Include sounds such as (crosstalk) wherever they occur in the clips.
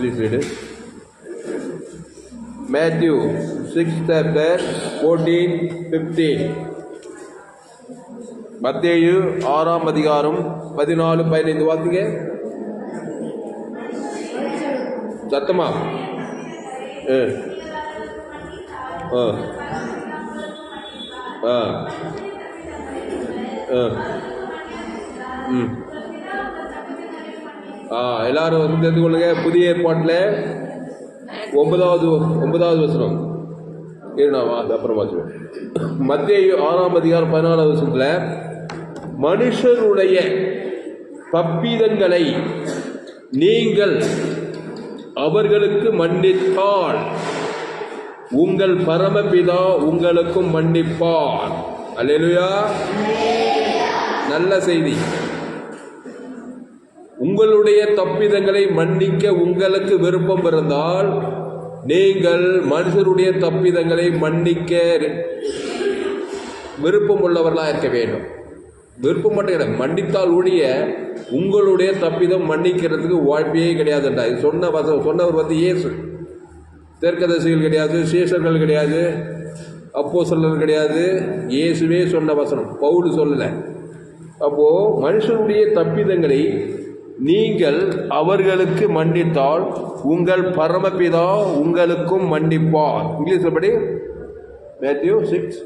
please read it. Matthew 6 chapter 14, 15. மத்தேயு ஆறாம் அதிகாரம் பதினாலு பதினைந்து வாசிங்க சத்தமா? ஆ. ஆ. ஆ. ம். எல்லாரும் வந்து தெரிந்து கொள்ளுங்க. புதிய ஏற்பாட்டில் ஒன்பதாவது ஒன்பதாவது வசனம். இரு அது அப்புறம் வாசிப்பேன். மத்திய ஆறாம் அதிகாரம் பதினாலாவது வசனத்தில் மனுஷருடைய தப்பிதங்களை நீங்கள் அவர்களுக்கு மன்னித்தால் உங்கள் பரமபிதா உங்களுக்கும் மன்னிப்பார். அல்லா நல்ல செய்தி. உங்களுடைய தப்பிதங்களை மன்னிக்க உங்களுக்கு விருப்பம் இருந்தால் நீங்கள் மனுஷருடைய தப்பிதங்களை மன்னிக்க விருப்பம் உள்ளவர்களாக இருக்க வேண்டும். விருப்பம் மட்டும் கிடையாது. மன்னித்தால் ஒழிய உங்களுடைய தப்பிதம் மன்னிக்கிறதுக்கு வாய்ப்பே கிடையாதுண்டா இது சொன்ன வச சொன்னவர் வந்து இயேசு. தெற்கதசிகள் கிடையாது சீசர்கள் கிடையாது அப்போ கிடையாது. இயேசுவே சொன்ன வசனம். பவுல் சொல்லலை. அப்போது மனுஷனுடைய தப்பிதங்களை நீங்கள் அவர்களுக்கு மன்னித்தால் உங்கள் பரமபிதா உங்களுக்கும் மன்னிப்பார். இங்கிலீஷில் படி Matthew six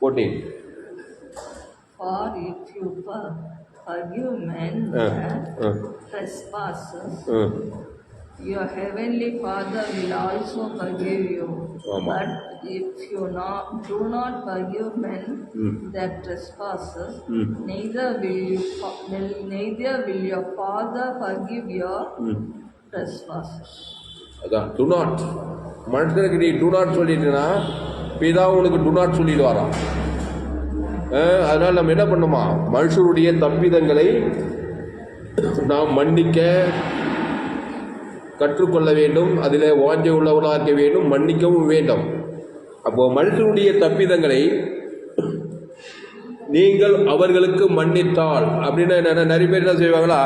fourteen. For if you for- forgive men Uh, uh. trespasses, your heavenly Father will also forgive you. But if you not, do not forgive men ம். their trespasses, ம். neither will you neither will your Father forgive your ம் trespasses. அதான் do not மனுஷனுக்கு நீ to not சொல்லிட்டுனா பிதா உனக்கு to not அஹ், அதனால் நம்ம என்ன பண்ணுமா மனுஷருடைய தப்பிதங்களை நாம் மன்னிக்க கற்றுக்கொள்ள வேண்டும் அதில் வாஞ்சை உள்ளவனாக இருக்க வேண்டும் மன்னிக்கவும் வேண்டும். அப்போ மனுஷனுடைய தப்பிதங்களை நீங்கள் அவர்களுக்கு மன்னித்தால் அப்படின்னா என்ன நிறைய பேர் என்ன செய்வாங்களா?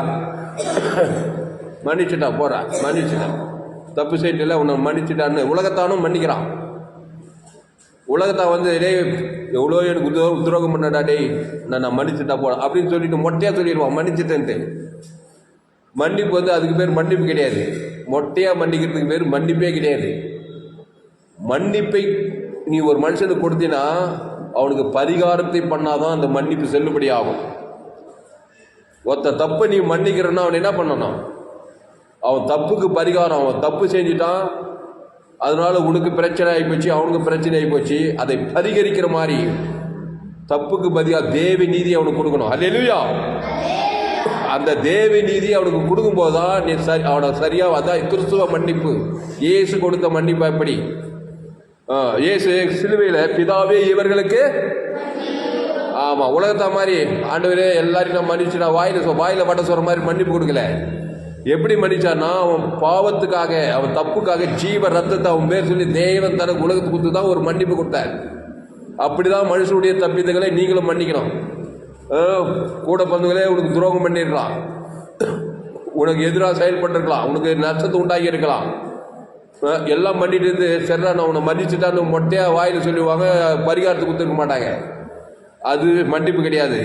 மன்னிச்சுட்டா போகிறா மன்னிச்சுட்டான் தப்பு செய்யல உன்னை மன்னிச்சுட்டான்னு உலகத்தானும் மன்னிக்கிறான். உலகத்தான் வந்து டேய் எவ்வளோ எனக்கு உத்ரோ உத்ரோகம் பண்ணடா டேய் நான் நான் மன்னிச்சுட்டா போட அப்படின்னு சொல்லிட்டு மொட்டையாக சொல்லிடுவான் மன்னிச்சுட்டேன்ட்டு. மன்னிப்பு வந்து அதுக்கு பேர் மன்னிப்பு கிடையாது. மொட்டையாக மன்னிக்கிறதுக்கு பேர் மன்னிப்பே கிடையாது. மன்னிப்பை நீ ஒரு மனுஷனுக்கு கொடுத்தினா அவனுக்கு பரிகாரத்தை பண்ணாதான் அந்த மன்னிப்பு செல்லுபடி ஆகும். ஒத்த தப்பை நீ மன்னிக்கிறன்னா அவன் என்ன பண்ணணும்? அவன் தப்புக்கு பரிகாரம் அவன் தப்பு செஞ்சிட்டான். அதனால உனக்கு பிரச்சனை ஆகிப்போச்சு அவனுக்கு பிரச்சனை ஆகிப்போச்சு அதை பரிகரிக்கிற மாதிரி தப்புக்கு பதிலாக தேவி நீதி அவனுக்கு கொடுக்கணும். அல்லேலூயா அந்த தேவி நீதி அவனுக்கு கொடுக்கும்போது தான் நீ சரி அவனை சரியாக அதான் கிறிஸ்துவ மன்னிப்பு. இயேசு கொடுத்த மன்னிப்பு எப்படி? இயேசு சிலுவையில் பிதாவே இவர்களுக்கு ஆமாம் உலகத்தை மாதிரி ஆண்டவரே எல்லாரையும் நான் மன்னிச்சு நான் வாயில் சொ- வாயில் வட்ட சொல்கிற மாதிரி மன்னிப்பு கொடுக்கல. எப்படி மன்னிச்சான்னா அவன் பாவத்துக்காக அவன் தப்புக்காக ஜீவ ரத்தத்தை அவன் பேர் சொல்லி தேவன் தனக்கு உலகத்துக்கு கொடுத்து தான் ஒரு மன்னிப்பு கொடுத்தார். அப்படிதான் மனுஷனுடைய தப்பிதங்களை நீங்களும் மன்னிக்கணும். கூட பந்துகளே உனக்கு துரோகம் பண்ணிருக்கலாம். உனக்கு எதிராக செயல்பட்டிருக்கலாம். உனக்கு நஷ்டத்தை உண்டாகி இருக்கலாம். எல்லாம் பண்ணிட்டு இருந்து சரிடா நான் உன்னை மன்னிச்சுட்டான்னு மொட்டையாக வாயில் சொல்லுவாங்க பரிகாரத்துக்கு கொடுத்துருக்க மாட்டாங்க. அது மன்னிப்பு கிடையாது.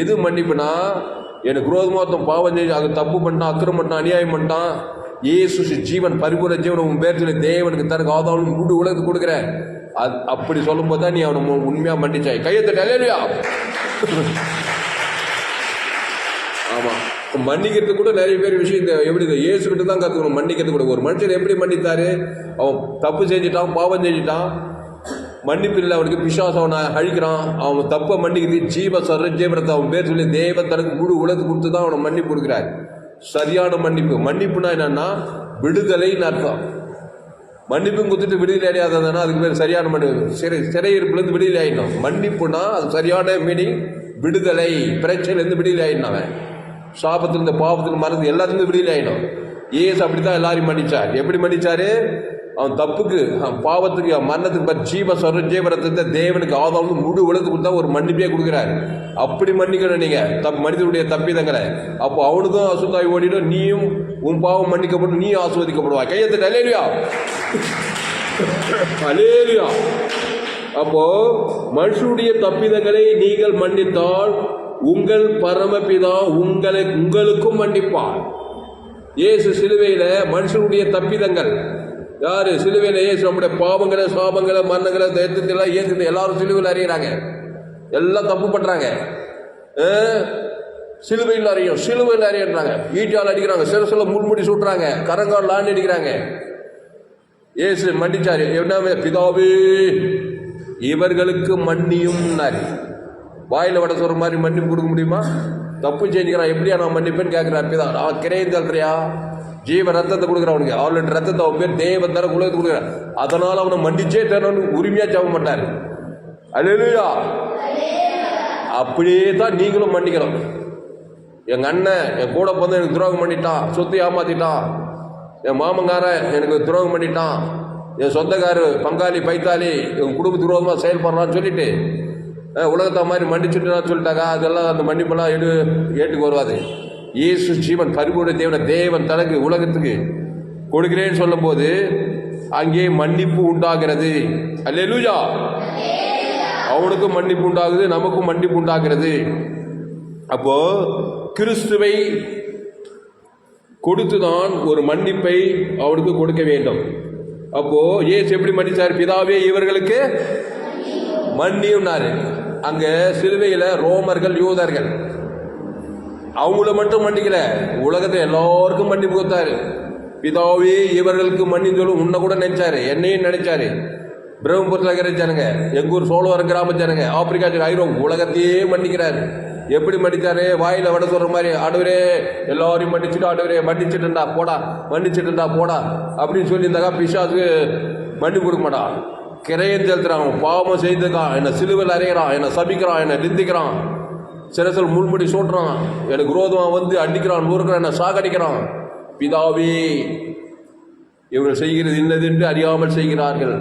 எது மன்னிப்புனா எனக்கு விரோதமாக பாவம் செஞ்சு அது தப்பு பண்ணான் அக்கிரம் பண்ணான் அநியாயம் பண்ணிட்டான். ஏசு ஜீவன் பரிபூர்ண ஜீவன் உன் பேர் சொல்லி தேவனுக்கு தனக்கு ஆதாவும் கூட்டு உலகத்துக்கு கொடுக்குறேன். அது அப்படி சொல்லும்போது தான் நீ அவனை உண்மையாக மன்னிச்சாய். கையெழுத்து இல்லையா ஆமாம் மன்னிக்கிறதுக்கு கூட நிறைய பேர் விஷயம் இந்த எப்படி இந்த இயேசுக்கிட்ட தான் கற்றுக்கணும் மன்னிக்கிறது கூட. ஒரு மனுஷன் எப்படி மன்னித்தாரு? அவன் தப்பு செஞ்சுட்டான் பாவம் செஞ்சுட்டான். மன்னிப்பு இல்லை அவனுக்கு பிசாசம் அவனை அழிக்கிறான். அவன் தப்பை மன்னிக்கிறது ஜீவ சர அவன் பேர் சொல்லி தேவ தனக்கு முழு உலகத்து கொடுத்து தான் அவனை மன்னிப்பு கொடுக்குறாரு. சரியான மன்னிப்பு. மன்னிப்புனா என்னன்னா விடுதலைன்னு அர்த்தம் மன்னிப்பும் கொடுத்துட்டு விடுதலை அடையாததுனா அதுக்கு பேர் சரியான மன்னிப்பு. சிறை சிறையிருப்புலேருந்து விடுதலை ஆயிடணும் மன்னிப்புனா அது சரியான மீனிங் விடுதலை. பிரச்சனையிலேருந்து விடுதலை ஆகிடும் அவன். சாபத்திலிருந்து பாவத்தில் மருந்து எல்லாத்துலேருந்து விடுதலை ஆகிடும் ஏசு அப்படி தான் எல்லாரையும் மன்னிச்சார். எப்படி மன்னிச்சாரு? அவன் தப்புக்கு அவன் பாவத்துக்கு அவன் மரணத்துக்கு ப- ஜீவ சொர ஜீவரத்தை தேவனுக்கு ஆதாம் முழு உலகத்துக்கு தான் ஒரு மன்னிப்பே கொடுக்குறாரு. அப்படி மன்னிக்கணும் நீங்கள் தப் மனிதனுடைய தப்பிதங்களை. அப்போ அவனுக்கும் அசுத்தாய் ஓடிடும். நீயும் உன் பாவம் மன்னிக்கப்படும். நீயும் ஆஸ்வதிக்கப்படுவாய் கையெழுத்து அலேலியா (laughs) அலேலியா அப்போ மனுஷனுடைய தப்பிதங்களை நீங்கள் மன்னித்தால் உங்கள் பரமபிதா உங்களை உங்களுக்கும் மன்னிப்பார். இயேசு சிலுவையில் மனுஷனுடைய தப்பிதங்கள். யாரு சிலுவையில் இயேசு நம்முடைய பாவங்களை சாபங்களை மரணங்களை தேர்த்தெல்லாம் ஏற்றுட்டு எல்லாரும் சிலுவையில் அறியிறாங்க. எல்லாம் தப்பு பண்ணுறாங்க சிலுவையில் அறியும். சிலுவையில் அறியன்றாங்க ஈட்டால் அடிக்கிறாங்க. சிரசில் முள்முடி சுட்டுறாங்க. கரங்கால் லாண்டி அடிக்கிறாங்க. இயேசு மன்னிச்சாரு. என்ன பிதாவே இவர்களுக்கு மன்னியும்னாரு. வாயில் வட சொல்கிற மாதிரி மன்னிப்பு கொடுக்க முடியுமா? தப்பு செஞ்சுக்கிறான். எப்படியா நான் மன்னிப்பேன்னு கேட்குறேன் பிதா நான் கிரையை தள்ளுறியா? ஜீவ ரத்தத்தை கொடுக்குறவனுக்கு அவளுடைய ரத்தத்தை அவன் பேர் தேவன் தர உலகத்தை கொடுக்குறான். அதனால் அவனை மன்னிச்சே தரணும்னு உரிமையாக சாவ மாட்டார் அல்லேலூயா அப்படியே தான் நீங்களும் மன்னிக்கணும். எங்கள் அண்ணன் என் கூட பிறந்து எனக்கு துரோகம் பண்ணிட்டான் சொத்து ஏமாத்திட்டான். என் மாமங்காரன் எனக்கு துரோகம் பண்ணிட்டான். என் சொந்தக்காரு பங்காளி பைத்தாளி என் குடும்ப துரோகமாக செயல்படுறான்னு சொல்லிட்டு உலகத்தை மாதிரி மன்னிச்சுட்டுனா சொல்லிட்டாங்க. அதெல்லாம் அந்த மன்னிப்பெல்லாம் எடு ஏட்டுக்கு வருவாது. இயேசு ஜீவன் பரிபூர்ண தேவன தேவன் தனக்கு உலகத்துக்கு கொடுக்கிறேன்னு சொல்லும்போது அங்கே மன்னிப்பு உண்டாகிறது. அல்லேலூயா. அவனுக்கும் மன்னிப்பு உண்டாகுது நமக்கும் மன்னிப்பு உண்டாகிறது. அப்போ கிறிஸ்துவை கொடுத்துதான் ஒரு மன்னிப்பை அவனுக்கு கொடுக்க வேண்டும். அப்போ ஏசு எப்படி மன்னிச்சார்? பிதாவே இவர்களுக்கு மன்னியும்னாரு. அங்க சிலுவையில ரோமர்கள் யூதர்கள். அவங்கள மட்டும் மன்னிக்கல. உலகத்தை எல்லாருக்கும் மன்னிப்பு கொடுத்தாரு. பிதாவே இவர்களுக்கு மன்னின்னு சொல்லி. உன்னை கூட நினைச்சாரு. என்னையும் நினைச்சாரு. பிரம்மபுரத்தில் கரை ஜனங்க எங்கள் ஊர் சோழவரம் ஜனங்க ஆப்பிரிக்கா ஐரோப் உலகத்தையே மன்னிக்கிறாரு. எப்படி மன்னிச்சாரு? வாயில வட சொல்ற மாதிரி ஆண்டவரே எல்லாரையும் மன்னிச்சுட்டு ஆண்டவரே மன்னிச்சுட்டுண்டா போடா மன்னிச்சுட்டுண்டா போடா அப்படின்னு சொல்லியிருந்தாக்கா பிசாசுக்கு மன்னிப்பு கொடுக்க மாட்டான் கிரையம் செலுத்துறான் பாவம் செய்துக்கான் என்னை சிலுவையில் அறையிறான். என்னை சபிக்கிறான். என்னை நிந்திக்கிறான். சில சில முள்படி சூட்டுறான். எனக்கு விரோதமாக வந்து அடிக்கிறான் நூறுக்கிறான் என்னை சாகடிக்கிறான். பிதாவே இவர்கள் செய்கிறது என்னது என்று அறியாமல் செய்கிறார்கள்.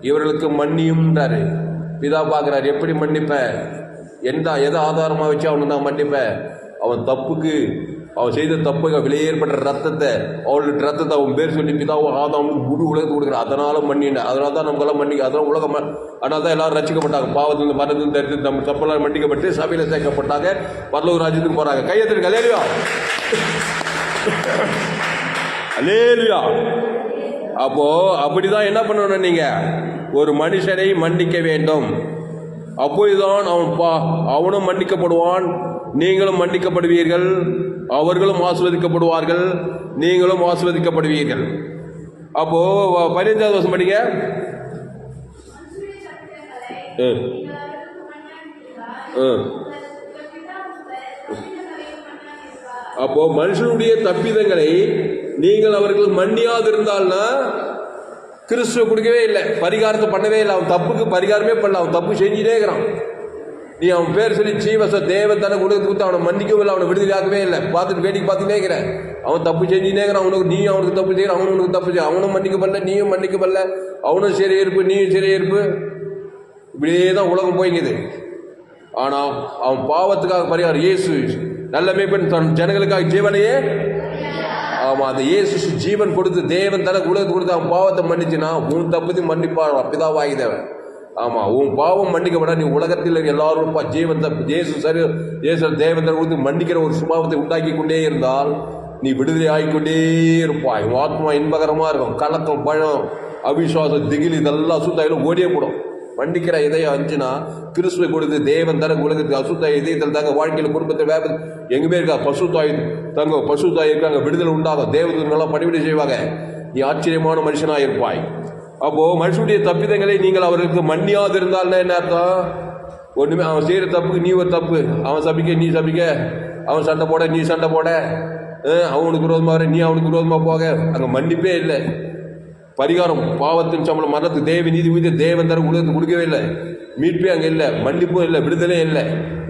இவர்களுக்கு மன்னியும்ன்றாரு பிதா பார்க்குறாரு எப்படி மன்னிப்ப? எந்த எதை ஆதாரமாக வச்சு அவனு தான் மன்னிப்பேன் அவன் தப்புக்கு அவன் செய்த தப்புக்கு ஏற்பட்ட ரத்தத்தை அவளுக்கு ரத்தத்தை அவன் பேர் சொல்லி பிதாவும் ஆதாமும் குரு உலகத்தை கொடுக்குறான். அதனால மன்னின அதனால தான் நமக்கெல்லாம் மன்னிக்க அதனால உலகம் அதனால தான் எல்லாரும் ரசிக்கப்பட்டாங்க. பாவத்திலிருந்து மரணத்திலிருந்து தரித்து நம்ம தப்பெல்லாம் மன்னிக்கப்பட்டு சபையில் சேர்க்கப்பட்டாங்க. பரலூர் ராஜ்யத்துக்கு போகிறாங்க கையெழுத்துக்கு அலேலியா அலேலியா அப்போ அப்படிதான் என்ன பண்ணணும் நீங்க? ஒரு மனுஷனை மன்னிக்க வேண்டும். அப்போதுதான் அவன் பா அவனும் மன்னிக்கப்படுவான். நீங்களும் மன்னிக்கப்படுவீர்கள். அவர்களும் ஆஸ்வதிக்கப்படுவார்கள் நீங்களும் ஆஸ்வதிக்கப்படுவீர்கள் அப்போ பதினைஞ்சாவது வருஷம் படிங்க. அப்போ மனுஷனுடைய தப்பிதங்களை நீங்கள் அவர்கள் மன்னியாதிருந்தால்னா கிறிஸ்துவ கொடுக்கவே இல்லை. பரிகாரத்தை பண்ணவே இல்லை. அவன் தப்புக்கு பரிகாரமே பண்ணல. அவன் தப்பு செஞ்சுட்டே இருக்கிறான். நீ அவன் பேர் சொல்லி ஜீவச தேவன் கொடுத்து கொடுத்து அவனை மன்னிக்கவும் இல்லை அவனை விடுதலையாக்கவே இல்லை. பார்த்துட்டு வேடிக்கை பார்த்துட்டே இருக்கிறேன். அவன் தப்பு செஞ்சுனேங்கிறான் அவனுக்கு நீ அவனுக்கு தப்பு செய்யற அவனும் உனக்கு தப்பு செய்ய அவனும் மன்னிக்கப்படல நீயும் மன்னிக்கப்படல. அவனும் சரி இருப்பு நீயும் சரி இருப்பு இப்படியே தான் உலகம் போய்ங்குது ஆனால் அவன் பாவத்துக்காக பரிகார் இயேசு. நல்ல மேய்ப்பன் தன் ஜனங்களுக்காக ஜீவனையே. ஆமாம் அந்த இயேசு ஜீவன் கொடுத்து தேவன் தனக்கு உலகத்துக்கு கொடுத்து அவன் பாவத்தை மன்னிச்சுனா உன் தப்பத்தையும் மன்னிப்பார் பிதாவாகி ஆமாம் ஆமா உன் பாவம் மன்னிக்கப்பட நீ உலகத்தில் எல்லாரும் பா- ஜேசு சரி ஜேசு தேவன் கொடுத்து மன்னிக்கிற ஒரு சுபாவத்தை உண்டாக்கி கொண்டே இருந்தால் நீ விடுதலை ஆகிக்கொண்டே இருப்பாய். உன் ஆத்மா இன்பகரமாக இருக்கும். கலக்கம் பழம் அவிசுவாசம் திகில் இதெல்லாம் அசுத்தாயிலும் ஓடியே போடும் மன்னிக்கிற இதயம் அஞ்சுனா கிறிஸ்துவை கொடுத்து தேவன் தர உலகத்துக்கு அசுத்த இதயத்தில் தாங்க வாழ்க்கையில் குடும்பத்தை எங்கே எங்குமே இருக்கா? பசுத்தாய் தங்க பசுத்தாய் இருக்காங்க விடுதலை உண்டாகும். நல்லா பணிவிடை செய்வாங்க. நீ ஆச்சரியமான மனுஷனாக இருப்பாய். அப்போ மனுஷனுடைய தப்பிதங்களை நீங்கள் அவர்களுக்கு மன்னியாதிருந்தால்னா என்ன அர்த்தம்? ஒண்ணுமே அவன் செய்யற தப்புக்கு நீ ஒரு தப்பு. அவன் சபிக்க நீ சபிக்க. அவன் சண்டை போட நீ சண்டை போட. அவனுக்கு விரோதமாக வர, நீ அவனுக்கு விரோதமாக போக. அங்கே மன்னிப்பே இல்லை. பரிகாரம் பாவத்தின் சம்பளம் மரணத்துக்கு தேவ நீதி உயிர் தேவன் தர உலகத்துக்கு கொடுக்கவே இல்லை. மீட்பே அங்கே இல்லை. மன்னிப்பும் இல்லை. விடுதலையும் இல்லை.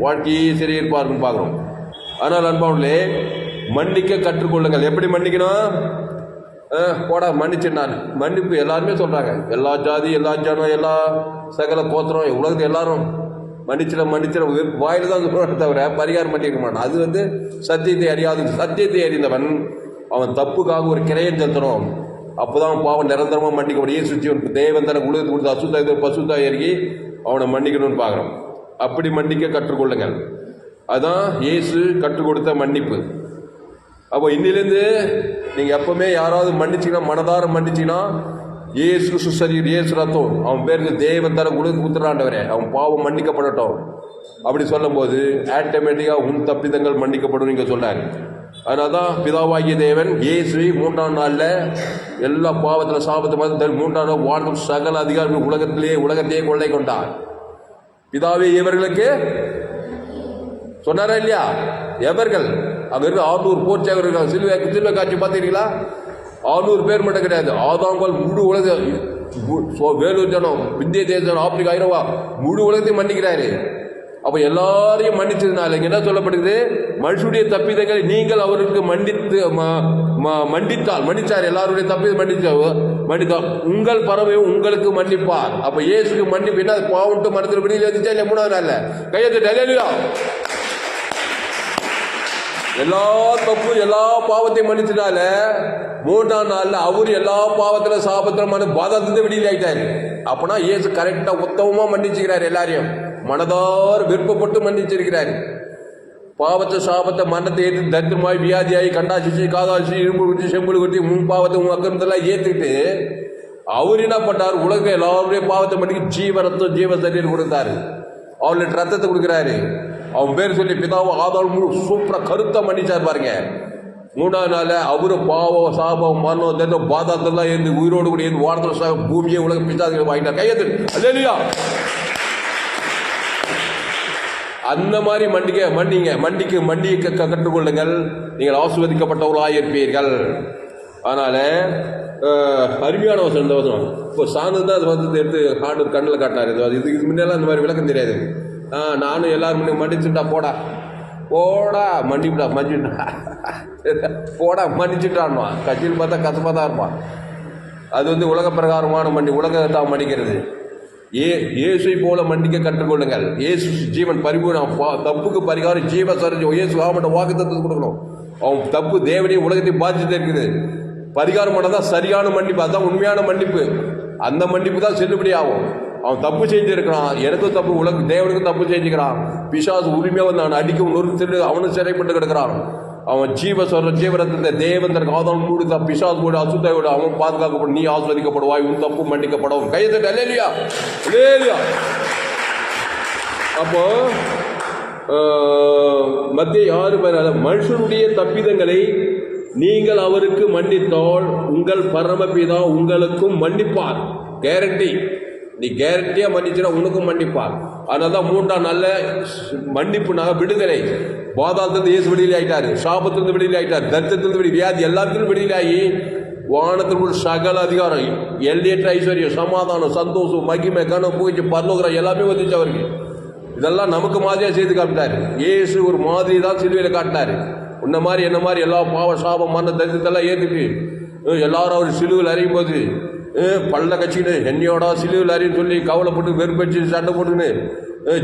வாழ்க்கையே சரியா இருப்பாருன்னு பார்க்குறோம். ஆனால் அன்பாவங்களே மன்னிக்க கற்றுக்கொள்ளுங்கள். எப்படி மன்னிக்கணும்? போடா மன்னிச்சேன் நான். மன்னிப்பு எல்லாருமே சொல்கிறாங்க எல்லா ஜாதி எல்லா ஜனம் எல்லா சகல கோத்திரம் உலகத்தில் எல்லாரும் மன்னிச்சிட மன்னிச்சிட வாயில் தான் சொல்கிறாங்க தவிர பரிகாரம் பண்ணிக்க மாட்டான். அது வந்து சத்தியத்தை அறியாது சத்தியத்தை அறிந்தவன் அவன் தப்புக்காக ஒரு கிரையம் செலுத்தணும் அப்போதான் பாவம் நிரந்தரமாக மன்னிக்கப்படும் இயேசு ஜீவன் தேவன் தனக்கு உலகத்துக்கு கொடுத்த அசுத்த பசுத்தா இறங்கி அவனை மன்னிக்கணும்னு பார்க்குறோம். அப்படி மன்னிக்க கற்றுக்கொள்ளுங்கள். அதான் இயேசு கற்றுக் கொடுத்த மன்னிப்பு. அப்போ இன்னிலேருந்து நீங்கள் எப்பவுமே யாராவது மன்னிச்சிங்கன்னா மனதார மன்னிச்சிங்கன்னா இயேசு சுசரீர் இயேசு ரத்தம். அவன் பேருக்கு தேவன் தர உலக குத்துறாண்டவரே அவன் பாவம் மன்னிக்கப்படட்டும். அப்படி சொல்லும்போது ஆட்டோமேட்டிக்காக உன் தப்பிதங்கள் மன்னிக்கப்படும் நீங்கள் சொன்னார். அதனால தான் பிதாவாகிய தேவன் இயேசு மூன்றாம் நாளில் எல்லா பாவத்தில் சாபத்தை மாதிரி மூன்றாம் நாள் வாழ்க்கும் சகல அதிகாரிகள் உலகத்திலேயே உலகத்தையே கொள்ளை கொண்டார். பிதாவே இவர்களுக்கு சொன்னாரா இல்லையா? எவர்கள்? அங்க இருக்க ஆறுநூறு போர்ச்சேவர் இருக்காங்க. சிலுவை சிலுவை காட்சி பார்த்தீங்களா ஆறுநூறு பேர் மட்டும் கிடையாது. ஆதாங்கல் முழு உலக வேலூர் ஜனம் இந்திய தேசம் ஆப்பிரிக்கா ஐரோவா முழு உலகத்தையும் மன்னிக்கிறாரு. அப்போ எல்லாரையும் மன்னிச்சதுனால இங்கே என்ன சொல்லப்படுது மனுஷனுடைய தப்பிதங்களை நீங்கள் அவருக்கு மன்னித்து ம- ம- மன்னித்தால் மன்னிச்சார். எல்லாருடைய தப்பிதை மன்னிச்ச மன்னித்தால் உங்கள் பறவையும் உங்களுக்கு மன்னிப்பார். அப்போ இயேசுக்கு மன்னிப்பு என்ன? பாவன்ட்டு மனத்தில் வெளியில் வந்துச்சா இல்லை மூணாவது நாளில்? கையெழுத்து டெலியா எல்லா தப்பு எல்லா பாவத்தையும் மன்னிச்சனால மூன்றாம் நாள்ல அவர் எல்லா பாவத்துல சாபத்திரமான மன பாதத்துல வெளியில் ஆயிட்டாரு. அப்பனா இயேசு கரெக்டா உத்தமமா மன்னிச்சுக்கிறாரு எல்லாரையும். மனதார் விருப்பப்பட்டு மன்னிச்சிருக்கிறாரு. பாவத்தை சாபத்தை மரணத்தை ஏற்று தரித்திரமாய் வியாதியாகி கண்டாசிச்சு காதாசி இரும்பு குடிச்சு செம்புல் குத்தி உன் பாவத்தை உன் அக்கிரமத்தெல்லாம் ஏற்றுக்கிட்டு அவர் என்ன பண்ணார்? உலக எல்லாருடைய பாவத்தை மன்னிக்கு ஜீவரத்தம் ஜீவ சரீரம் கொடுத்தாரு. அவளுடைய ரத்தத்தை கொடுக்குறாரு. அவன் பேர் சொல்லி பிதாவை ஆதாள் முழு சூப்பராக கருத்தா மன்னிச்சார் பாருங்க. மூணாவது நாள் அவரு பாவம் சாபம் மரணம் தண்டம் பாதாத்தெல்லாம் இருந்து உயிரோடு கூட இருந்து வாரத்தில் சா- பூமியை உலக பிதாதுகளை வாங்கிட்டார். கையெழுத்து அல்லேலூயா அந்த மாதிரி மண்டிக்க மன்னிங்க. மண்டிக்கு மண்டியை க- கற்றுக்கொள்ளுங்கள். நீங்கள் ஆசிர்வதிக்கப்பட்டவர்களாக இருப்பீர்கள் அதனால் அருமையான வசனம் இந்த வசனம். இப்போ சாயந்தரம் தான் அது வந்து எடுத்து ஆண்டு கண்ணில் காட்டினார். இது இது இது முன்னெல்லாம் அந்த மாதிரி விளக்கம் தெரியாது. ஆ நானும் எல்லாரும் முன்னே மன்னிச்சுட்டா போடா. போடா மன்னிப்புடா மன்னிச்சுட்டா. போடா மன்னிச்சுட்டான்மா. கட்சியில் பார்த்தா கசப்பாக தான் இருப்பான். அது வந்து உலக பிரகாரமான மன்னி உலகத்தை மன்னிக்கிறது. ஏ இயேசுவை போல மன்னிக்க கற்றுக்கொள்ளுங்கள். இயேசு ஜீவன் பரிபூர்ணம் பா- தப்புக்கு பரிகாரம் ஜீவ சரஞ்சு இயேசு அவன்கிட்ட வாக்கு தத்துவத்தை கொடுக்கணும். அவன் தப்பு தேவனையும் உலகத்தையும் பாதிச்சுட்டு இருக்குது. பரிகாரம் பண்ணதான் சரியான மன்னிப்பு அதுதான் உண்மையான மன்னிப்பு. அந்த மன்னிப்பு தான் செல்லுபடி ஆகும். அவன் தப்பு செஞ்சிருக்கிறான். எனக்கும் தப்பு உலக தேவனுக்கும் தப்பு செஞ்சுக்கிறான். பிசாசு உரிமையாக வந்து அவன் அடிக்கும் நொறுக்கு அவனும் சிறைப்பட்டு கிடக்கிறான். அவன் ஜீவ சொல்ற ஜீவரத்தை தேவன் தனக்கு ஆதாரம் மூடுதா பிசாஸ் கூட அசுத்த கூட அவன் பாதுகாக்கப்படும் நீ ஆஸ்வதிக்கப்படுவாய் உன் தப்பு மன்னிக்கப்படும். கையத்தை இல்லையா இல்லையா அப்போ மத்திய ஆறு பதினாலு மனுஷனுடைய தப்பிதங்களை நீங்கள் அவருக்கு மன்னித்தால் உங்கள் பரமபிதா உங்களுக்கும் மன்னிப்பார். கேரண்டி நீ கேரண்டியாக மன்னிச்சுனா உனக்கும் மன்னிப்பார். அதனால தான் மூன்றாம் நல்ல மன்னிப்பு நாங்கள் விடுதலை. பாதாளத்திலிருந்து இயேசு வெளியில் ஆகிட்டார் சாபத்திலிருந்து வெளியில் ஆயிட்டார். தரித்திரத்திலிருந்து வெளியே வியாதி எல்லாத்திலும் வெளியிலாகி வானத்திற்குள் சகல அதிகாரம் எல்லையற்ற ஐஸ்வர்யம் சமாதானம் சந்தோஷம் மகிமை கனம் பூஜை பரலோகிற எல்லாமே வந்துச்சு அவருக்கு. இதெல்லாம் நமக்கு மாதிரியாக செய்து காட்டினார் இயேசு ஒரு மாதிரி தான் சிலுவையில் காட்டினார். உன்ன மாதிரி என்ன மாதிரி எல்லா பாவ சாபம் மரண தரித்திரத்தெல்லாம் ஏற்றுட்டு எல்லாரும் அவர் சிலுவில் அறியும் போது பள்ள பல்ல கட்சின்னு என்னையோட சிலுவில் அறியும் சொல்லி கவலைப்பட்டு வெறுப்பச்சு சண்டை போட்டுன்னு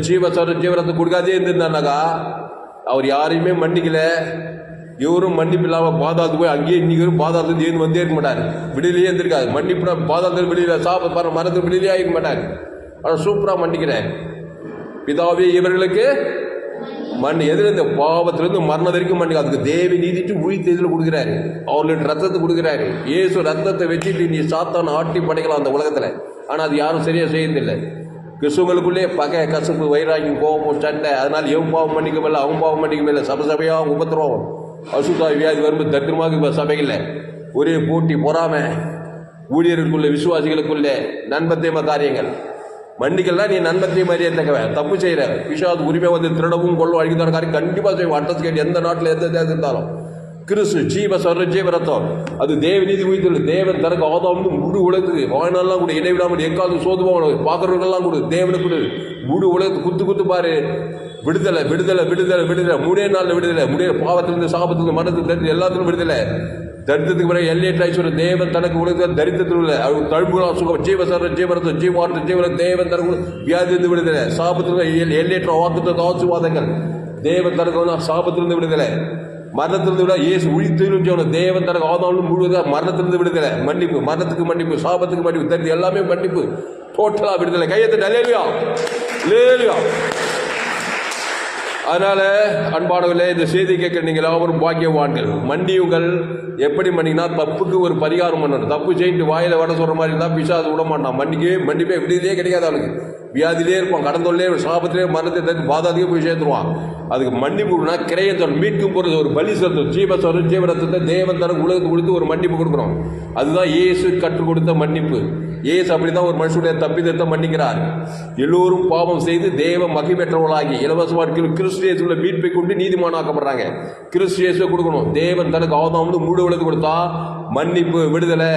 ஜீவ சர ஜீவரத்தை கொடுக்காதே இருந்திருந்தானாக்கா அவர் யாரையுமே மன்னிக்கல. இவரும் மன்னிப்பு இல்லாமல் பாதாளத்துக்கு போய் அங்கேயே இன்னைக்கு பாதாளத்துக்கு ஏன் வந்தே இருக்க மாட்டார். விடிலேயே இருந்திருக்காரு. மன்னிப்புனா பாதாளத்தில் வெளியில் சாப்பிட பாரு மரத்துக்கு வெளியிலேயே ஆகிக்க மாட்டார். ஆனால் சூப்பராக மன்னிக்கிறேன். பிதாவே இவர்களுக்கு மண் எதிர்ந்த பாவத்திலிருந்து மரணம் வரைக்கும் மண்ணு. அதுக்கு தேவி நீதிட்டு உயிர்த்து இதில் கொடுக்குறாரு. அவர்களுக்கு ரத்தத்தை கொடுக்குறாரு. இயேசு ரத்தத்தை வச்சுட்டு நீ சாத்தான் ஆட்டி படைக்கலாம் அந்த உலகத்தில். ஆனால் அது யாரும் சரியாக செய்யறதில்லை. கிறிஸ்துவங்களுக்குள்ளே பகை கசப்பு வைராகியம் கோபம் சண்டை. அதனால் எவன் பாவம் பண்ணிக்க முடியல அவன் பாவம் பண்ணிக்க முடியல சபை சபையாக அசுத்தா வியாதி வரும்போது தத்திரமாக இப்போ சபையில். ஒரே போட்டி பொறாமை. ஊழியர்களுக்குள்ளே விசுவாசிகளுக்குள்ளே நண்பத்தேம காரியங்கள். மன்னிக்கலாம் நீ நன்மத்தை மாதிரியே தக்கவன் தப்பு செய்கிற பிஷாத் உரிமை வந்து திருடவும் கொள்ளும் அழிக்கிற காரியம் கண்டிப்பாக செய்வோம் அட்ரஸ் கேட்டு எந்த நாட்டில் எந்த தேசம் இருந்தாலும். கிறிஸ்து ஜீவ சொல்ற ஜீவ ரத்தம். அது தேவ நீதி உயிர்த்து தேவன் தனக்கு ஆதாம் முழு உலகத்துக்கு வாழ்நாள்லாம் கூட. இடைவிடாமல் எக்காவது சோதுவாங்க பார்க்குறவங்கெல்லாம் கொடு. தேவனுக்கு கொடு. முழு உலகத்து குத்து குத்து பாரு. விடுதலை விடுதலை விடுதலை விடுதலை. மூணே நாளில் விடுதலை. முடிய பாவத்திலிருந்து சாபத்திலிருந்து மனத்திலிருந்து எல்லாத்திலும் விடுதலை. தரித்திரத்துக்கு பிறகு எல்லையற்ற ஐஸ்வர்யம் தேவன் தனக்கு உலகத்தில் தரித்திரத்தில் உள்ள அவர் தழும்புகளா சுகம் ஜீவசர ஜீவரத்து ஜீவார்த்த ஜீவன தேவன் தனக்கு வியாதியிலிருந்து விடுதலை. சாபத்தில் எல்லையற்ற வாக்குத்த ஆசுவாதங்கள் தேவன் தனக்கு வந்து சாபத்திலிருந்து விடுதலை. மரணத்திலிருந்து விட இயேசு உயிர்த்தெழுஞ்சவன தேவன் தனக்கு ஆதாவும் முழுவதாக மரணத்திலிருந்து விடுதலை. மன்னிப்பு மரணத்துக்கு மன்னிப்பு சாபத்துக்கு மன்னிப்பு தரித்து எல்லாமே மன்னிப்பு. டோட்டலாக விடுதலை. கையெழுத்து லேலியா லேலியா அதனால அன்பானவர்களே இந்த செய்தி கேட்க நீங்கள் எல்லாரும் பாக்கியவான்கள். மன்னியுங்கள். எப்படி மன்னிங்கன்னா தப்புக்கு ஒரு பரிகாரம் பண்ணணும். தப்பு செய்யிட்டு வாயில் வட சொல்கிற மாதிரி இருந்தால் பிசாசு விட மாட்டான். மன்னிக்கவே மன்னிப்பே விடுதலே கிடைக்காது அவனுக்கு. வியாதிலே இருப்பான். கடந்தொல்லே சாபத்திலே மரணத்தை தட்டி பாதாதியே போய் சேர்த்துருவான். அதுக்கு மன்னிப்புனா கிரையத்தோட மீட்கும் பொழுது ஒரு பலி செலுத்தும் ஜீவஸ்வரம் ஜீவரத்தை தேவன் தனக்கு உலகத்துக்கு கொடுத்து ஒரு மன்னிப்பு கொடுக்குறோம் அதுதான் இயேசு கற்றுக் கொடுத்த மன்னிப்பு. ஏசு அப்படிதான் ஒரு மனுஷனுடைய தப்பி தத்தம் பண்ணிக்கிறார் எல்லோரும் பாவம் செய்து தேவ மகிமேற்றவர்களாகி இலவச வாழ்க்கையில் உள்ள மீட்பை கொண்டு நீதிமானாக்கப்படுறாங்க. கிறிஸ்டியேசுவை கொடுக்கணும். தேவன் தனக்கு ஆதாம் மூடு விளக்கு கொடுத்தா மன்னிப்பு விடுதலை.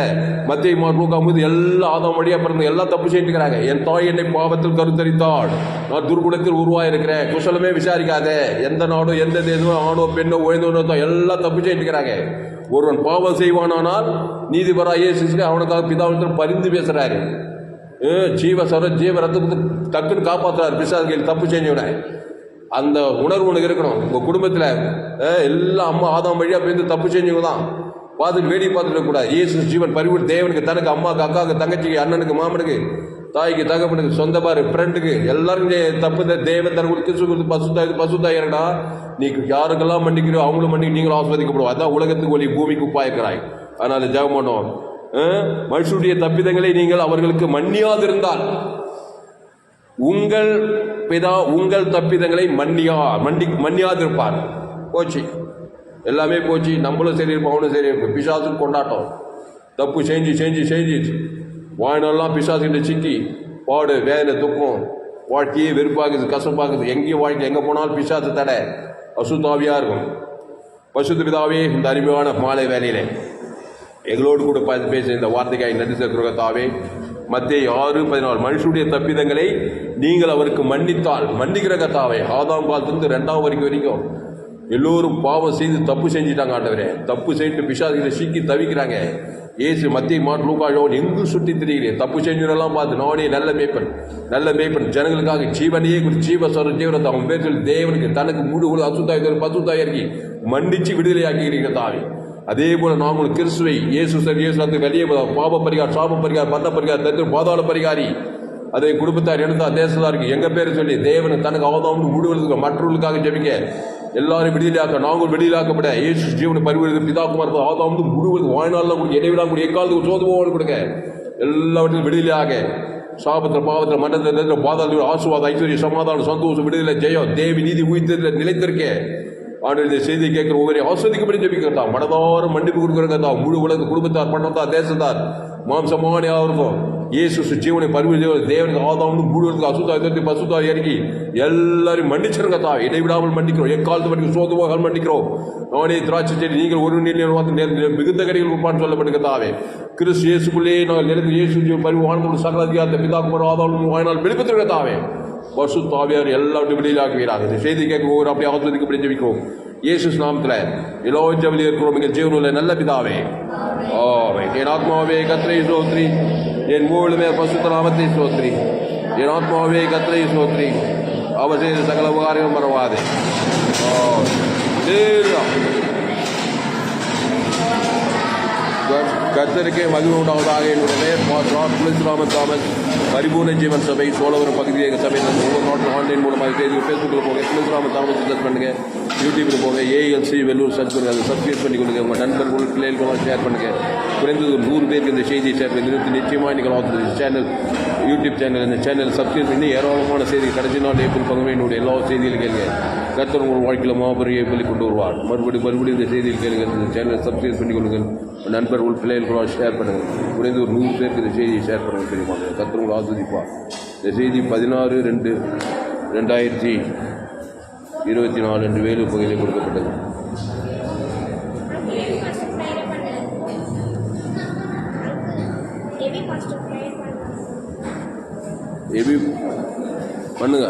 மத்திய மார்பூக்காம்போது எல்லா ஆதாம் வழியாக பிறந்த எல்லாம் தப்பு செய்யிட்டுக்கிறாங்க என் தாய் என்னை பாவத்தில் கருத்தரித்தாள். நான் துர்குணத்தில் உருவாயிருக்கிறேன். குசலமே விசாரிக்காதே. எந்த நாடோ எந்த தேசமோ ஆணோ பெண்ணோ உயர்ந்தோனோ எல்லாம் தப்பு செய்யிட்டுக்கிறாங்க ஒருவன் பாவம் செய்வானானால் நீதிபரா இயேசுக்கு அவனுக்காக பிதாவிடத்தில் பரிந்து பேசுகிறாரு ஜீவ சர ஜீவ ரத்தத்தை டக்குன்னு காப்பாற்றுறாரு பிசாசுகள் தப்பு செஞ்சவனை. அந்த உணர்வு உனக்கு இருக்கணும். உங்கள் குடும்பத்தில் ஏ, எல்லா அம்மா ஆதாம் வழியாக போயிருந்து தப்பு செஞ்சவங்க தான் பார்த்துட்டு வேடி பார்த்துட்டு கூடாது இயேசு ஜீவன் பரிவு தேவனுக்கு தனக்கு அம்மாக்கு அக்காவுக்கு தங்கச்சிக்கு அண்ணனுக்கு மாமனுக்கு தாய்க்கு தகப்பனுக்கு சொந்த பாரு ஃப்ரெண்டுக்கு எல்லாரும் தப்பு இந்த தேவன் தர கொடுத்து கிறிஸ்து கொடுத்து பசுத்தாய் பசுத்தாயிரடா நீ யாருக்கெல்லாம் மன்னிக்கிறோ அவங்களும் மன்னிக்க நீங்களும் ஆஸ்வதிக்கப்படுவோம் அதான் உலகத்துக்கு ஒளி பூமிக்கு உப்பாயிருக்கிறாய். அதனால் ஜெபம் பண்ணோம் மனுஷனுடைய தப்பிதங்களை நீங்கள் அவர்களுக்கு மன்னியாதிருந்தால் உங்கள் பிதா உங்கள் தப்பிதங்களை மன்னியா மன்னி மன்னியாதிருப்பார். போச்சு. எல்லாமே போச்சு நம்மளும் சரி இருப்போம் அவனும் சரி இருப்போம் பிசாசுக்கு கொண்டாட்டம். தப்பு செஞ்சு செஞ்சு செஞ்சு வாழ்நாளெல்லாம் பிசாசுகிட்ட சிக்கி பாடு வேதனை துக்கம். வாழ்க்கையே வெறுப்பாக்குது கசப்பாகுது. எங்கேயும் வாழ்க்கை எங்கே போனாலும் பிசாசு தடை. அசுத்தாவியாக இருக்கும். பசுத்து பிதாவே இந்த அருமையான மாலை வேலையிலே எங்களோடு கூட ப- பேச இந்த வார்த்தைக்காய் நன்றி சேர்க்கிற மத்திய ஆறு பதினாலு. மனுஷனுடைய தப்பிதங்களை நீங்கள் அவருக்கு மன்னித்தால் மன்னிக்கிற கத்தாவே ஆதாம் காலத்திலிருந்து ரெண்டாம் வரைக்கும் வரைக்கும் எல்லோரும் பாவம் செய்து தப்பு செஞ்சிட்டாங்க ஆண்டவரே. தப்பு செய்து பிசாதிகளை சிக்கி தவிக்கிறாங்க. ஏசு மத்திய மாட்டு லூக்காழோன் எங்கு சுற்றி திரிகிறேன் தப்பு செஞ்சவரெல்லாம் பார்த்து நானே நல்ல மேய்ப்பன் நல்ல மேய்ப்பன். ஜனங்களுக்காக ஜீவனையே குறித்து ஜீவ சொல்ற ஜீவனத்தை அவன் பேர் சொல்லி தேவனுக்கு தனக்கு மூடு கூட அசுத்தாய் பசுத்தாய் இறக்கி மன்னிச்சு விடுதலையாக்கிக்கிறீங்க தாவி. அதே போல நாங்களும் கிறிஸ்துவை இயேசு சார் இயேசு வெளியே பாப பரிகார் சாப பரிகார் மரண பரிகார் தத்து பாதாள பரிகாரி. அதை குடும்பத்தார் எடுத்தா தேசத்தாருக்கு எங்கள் பேர் சொல்லி தேவனை தனக்கு அவதாம் விடுவதற்கு மற்றவர்களுக்காக ஜெபிக்க. எல்லாரும் விடுதலையாக்க நாங்களும் விடுதலையாக்கப்பட. ஏசு ஜீவனை பரிவர்த்தனை பிதாக்குமார் ஆதாம் முழுவதும் வாழ்நாளில் கொடுக்க இடைவிடா கூட எக்காலத்துக்கு சோதனை கொடுக்க எல்லாவற்றிலும் விடுதலையாக. சாபத்தில் பாவத்தில் மன்னத்தில் பாதாளத்தில் ஆசுவாத ஐஸ்வர்ய சமாதானம் சந்தோஷம் விடுதலை ஜெயம் தேவி நீதி உயிர்த்ததில் நிலைத்திருக்கேன் ஆண்டு இந்த செய்தி கேட்கிற ஒவ்வொரு ஆஸ்வதிக்கப்படி ஜெபிக்கிறதா மனதாரம் மன்னிப்பு கொடுக்குறதா முழு உலக குடும்பத்தார் பண்ணத்தார் தேசத்தார் மாம்சமான யாருக்கும் இயேசு சு- ஜீவனை பரிவு தேவனுக்கு ஆதாம்னு முழுவதுக்கு அசுத்தாயத்தை பசுதா இறங்கி எல்லாரும் மன்னிச்சிருங்க தா. இடைவிடாமல் மன்னிக்கிறோம். எக்காலத்து வரைக்கும் சோது போகாமல் மன்னிக்கிறோம். நானே திராட்சை செடி நீங்கள் ஒரு நிலையில் வந்து நேர் மிகுந்த கரைகள் உட்பாடு சொல்லப்படுங்க தாவே. கிறிஸ்து இயேசுக்குள்ளே நாங்கள் நிலைத்து இயேசு ஜீவன் பரிவு வாழ்ந்து சகல அதிகாரத்தை பிதாக்குமார் ஆதாம் வாழ்நாள் வெளிப்பத்திருக்க தாவே? பசு தாவியார் எல்லாவற்றையும் வெளியிலாக்குகிறாங்க இந்த செய்தி கேட்க ஒவ்வொரு அப்படியே ஆசிரியருக்கு ஜெபிக்கிறோம் இயேசு நாமத்தில் எல்லோ ஜபலி இருக்கிறோம் எங்கள் ஜீவனில் நல்ல பிதாவே. ஆவே என் ஆத்மாவே கத்திரை சோத்ரி என் மூழுமே பசுத்தலாமத்தை சோத்ரி. என் ஆத்மாவே கத்திரை சோத்ரி. அவர் செய்த சகல உபகாரங்களும் மறவாதே. கத்தருக்கே மகிழ்வு உண்டாவதாக என்னுடைய பெயர் பாஸ்ராட் தாமஸ் பரிபூர்ண ஜீவன் சபை சோழவரம் பகுதியை எங்கள் சபை நான் ஒவ்வொரு நாட்டில் ஆன்லைன் மூலமாக செய்தி ஃபேஸ்புக்கில் போங்க. துளசிராமன் தாமஸ் சர்ச் பண்ணுங்க. யூடியூப்பில் போங்க. ஏஎல்சி வெள்ளூர் சர்ச் பண்ணுங்கள் அதை சப்ஸ்கிரைப் பண்ணி கொடுங்க. உங்கள் நண்பர்கள் பிள்ளைகளுக்கெல்லாம் ஷேர் பண்ணுங்கள் குறைந்தது ஒரு நூறு பேருக்கு இந்த செய்தியை ஷேர் பண்ணி நிறுத்தி நிச்சயமாக நீங்கள் சேனல் யூடியூப் சேனல் இந்த சேனல் சப்ஸ்கிரைப் பண்ணி ஏராளமான செய்தி கடைசி நாள் ஏப்ரல் பங்கமே என்னுடைய எல்லா செய்தியில் கேளுங்க. கத்தர் உங்கள் வாழ்க்கையில் மாபெரிய ஏற்பலி கொண்டு வருவார். மறுபடியும் மறுபடியும் இந்த செய்தியில் கேளுங்க. இந்த சேனலை சப்ஸ்கிரைப் பண்ணி கொடுங்கள் நண்பர்கள் பிள்ளைகளுக்கெல்லாம் ஷேர் பண்ணுங்கள் குறைந்து ஒரு நூறு பேருக்கு இந்த செய்தியை ஷேர் பண்ணுங்கள் தெரியுமா? கத்தர் உங்களை ஆஸ்வதிப்பார் இந்த செய்தி பதினாறு ரெண்டு ரெண்டாயிரத்தி இருபத்தி நாலு ரெண்டு வேலூர் பகுதியில் கொடுக்கப்பட்டது. எபி பண்ணுங்க.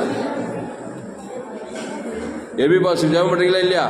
எபி பாஸ் ஜெபம் பண்ணுறீங்களா இல்லையா?